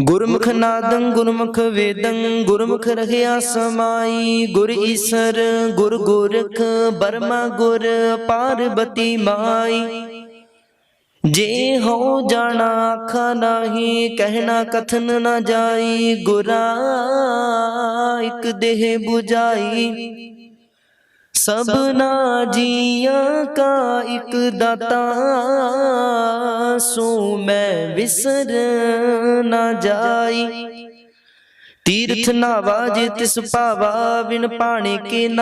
ਗੁਰਮੁਖ ਨਾਦੰ, ਗੁਰਮੁਖ ਵੇਦੰ, ਗੁਰਮੁਖ ਰਹਿਆ ਸਮਾਈ। ਗੁਰ ਈਸਰ, ਗੁਰ ਗੋਰਖ, ਬਰਮਾ ਗੁਰ, ਪਾਰਬਤੀ ਮਾਈ। ਜੇ ਹੋ ਜਾਣਾ ਆਖਾ ਨਾਹੀ, ਕਹਿਣਾ ਕਥਨ ਨਾ ਜਾਈ। ਗੁਰਾ ਇਕ ਦੇਹ 부ਜਾਈ ਸਭਨਾ ਜੀਆਂ ਕਾ ਇਕ ਦਾਤਾ। ਸੋ ਮੈਂ ਵਿਸਰ ਨਾ ਜਾਈ। ਤੀਰਥ ਨਾਵਾ ਜੇ ਤਿਸ ਭਾਵਾ ਬਿਨ ਪਾਣੀ ਕੇ ਨਾ